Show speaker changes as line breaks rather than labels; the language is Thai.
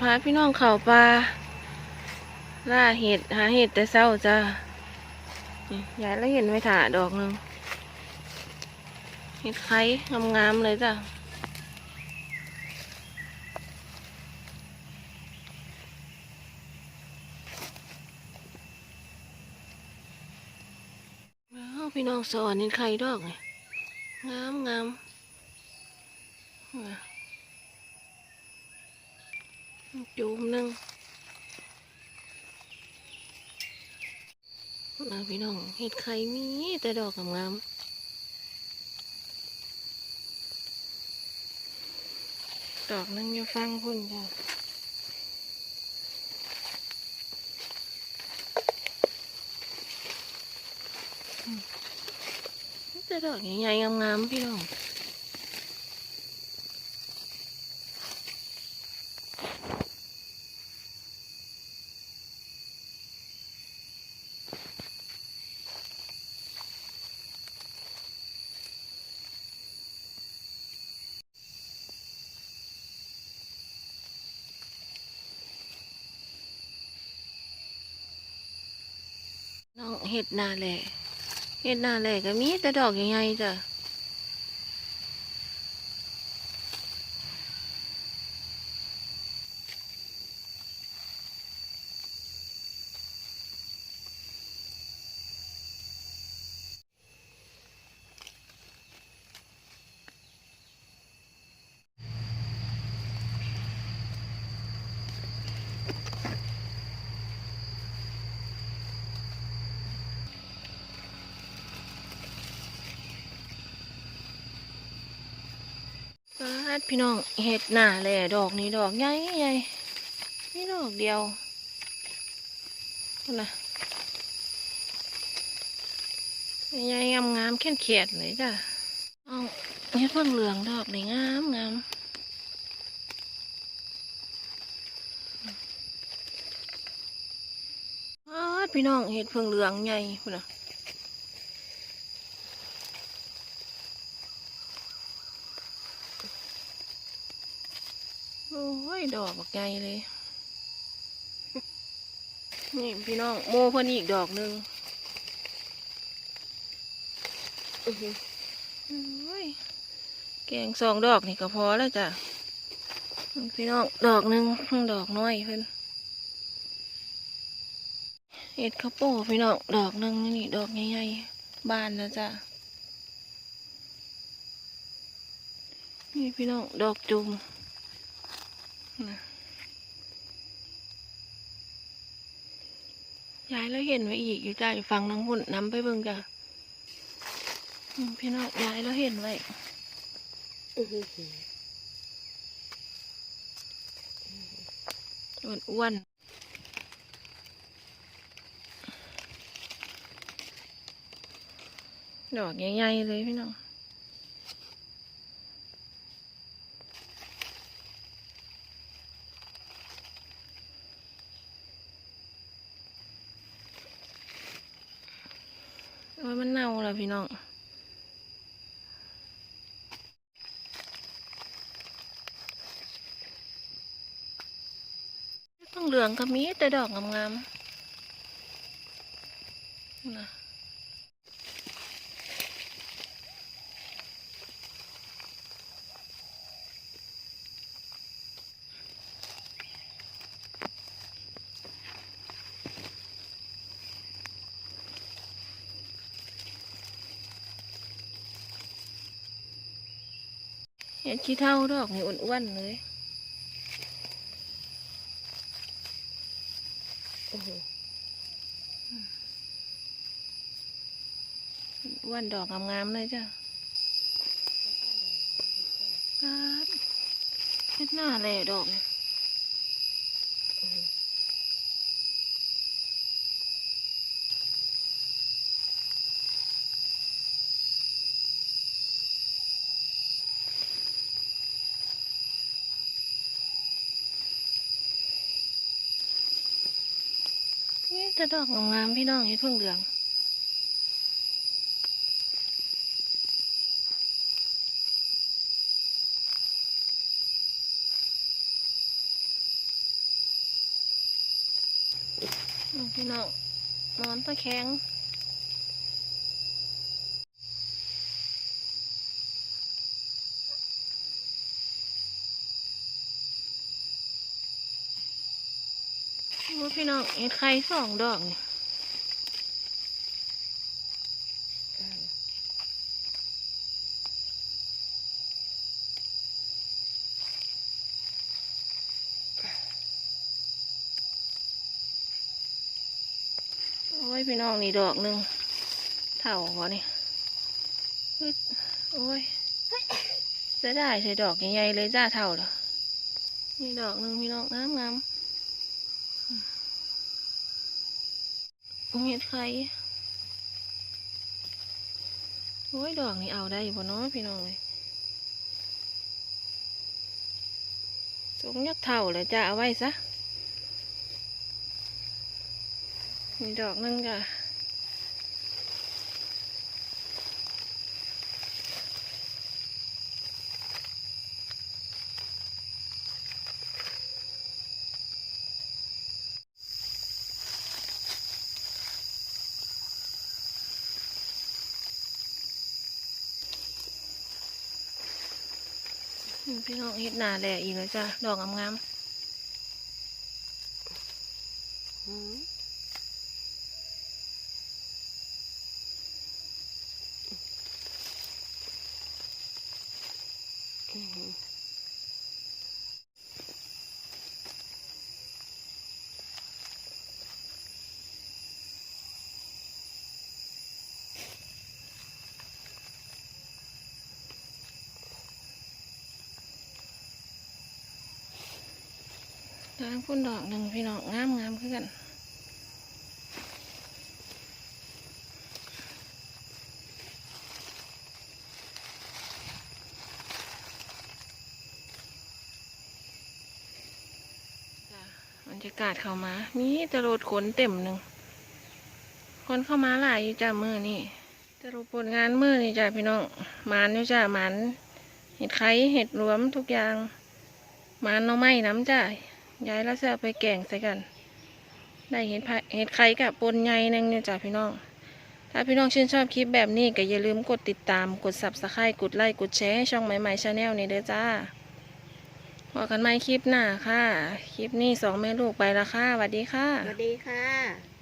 พาพี่น้องเข่าปลาล่าเห็ดหาเห็ดแต่เศร้าจ้ายายแล้วเห็นไว้ถ่าดอกหนึ่งเห็ดไข่งามๆเลยจ้ะพี่น้องสอนเห็ดไข่ดอกไงงามงามอะ จูมนึ่งมาพี่น้องเห็ดไข่มีแต่ดอกงามดอกนึงอย่าฟังพุ่นจ้ะแต่ดอกใหญ่ๆงามๆพี่น้อง เห็ดนาแหล่เห็ดนาแหล่ก็มีแต่ดอกใหญ่ๆจ้ะ ดพี่น้องเห็ดหนาแหล่ดอกนี้ดอกใหญ่ใหญ่นี่ดอกเดียวนั่นนะใหญ่งามงามๆแค่นเขียดเลยจ้ะเอาเห็ดเพิ่งเหลืองดอกนี่งามงามพี่น้องเห็ดเพิ่งเหลืองใหญ่พุ่นนะ โอ้ย ดอกบักใหญ่เลย นี่พี่น้อง โมเพิ่นอีกดอกหนึ่งอื้อหือโอ้ย แกงสองดอกนี่ก็พอแล้วจ้ะ พี่น้อง ดอกหนึ่งดอกน้อยเพิ่นเห็ดข้าวโพดพี่น้อง ดอกหนึ่งนี่ดอกใหญ่ๆบานแล้วจ้ะนี่พี่น้อง ดอกจุ่มนะ ยายแล้วเห็นไว้อีกอยู่ใจฟังน้องหุ่นน้ำไปเบิ่งจ้ะพี่น้องยายแล้วเห็นไว้อ้วนอ้วนดอกใหญ่ๆเลยพี่น้อง ว่ามันเน่าแล้วพี่น้องต้องเหลืองก็มีแต่ดอกงามๆนะ เห็นขี้เท่าดอกนี่อ้วนๆเลย โอ้โหอ้วนดอกงามๆเลยจ้ะครับเห็ดหน้าแหล่ดอกเนี่ย จะดอกงามพี่น้องเห็ดพึ่งเหลืองพี่น้องนอนตะแคง โอ้พี่น้องเห็ดไข่สองดอกนี่โอ้ยพี่น้องนี่ดอกหนึ่งเท่าพอนี่อึดโอ้ยจะได้ใส่ดอกใหญ่ๆเลยจ้าเท่าเหรอนี่ดอกหนึ่งพี่น้องงามงาม เห็ดไข่โอ้ยดอกนี่เอาได้บ่เนาะพี่น้องเลยสูงยักเท่าเลยจ้าเอาไว้ซะมีดอกนึงกะ พี่น้องเฮ็ดหนาแหล่อีกแล้วจ้ะดอกงามๆทางพุ่นดอกหนึ่งพี่น้องงามงามคือกันบรรยากาศเข้ามา มีตะโรดขนเต็มหนึ่ง คนเข้ามาหลายอยู่จ้ามือนี่ตะโรดผลงานมือนี่จ้าพี่น้องมันอยู่จ้ามันเห็ดไข่เห็ดรวมทุกอย่างมันหน่อไม้น้ำจ้า ย้ายแล้วจะเอไปแก่งใส่กัน ได้เห็ดเห็ดไข่กับปนใหญ่นึงเนี่ยจ้าพี่น้อง ถ้าพี่น้องชื่นชอบคลิปแบบนี้ก็อย่าลืมกดติดตาม กดสับสไครต์กดไลค์ กดแชร์ให้ช่องใหม่ๆชาแนลนี้เด้อจ้าพอกันไหมคลิปหน้าค่ะ คลิปนี้สองแม่ลูกไปละค่ะสวัสดีค่ะ
สวัสดีค่ะ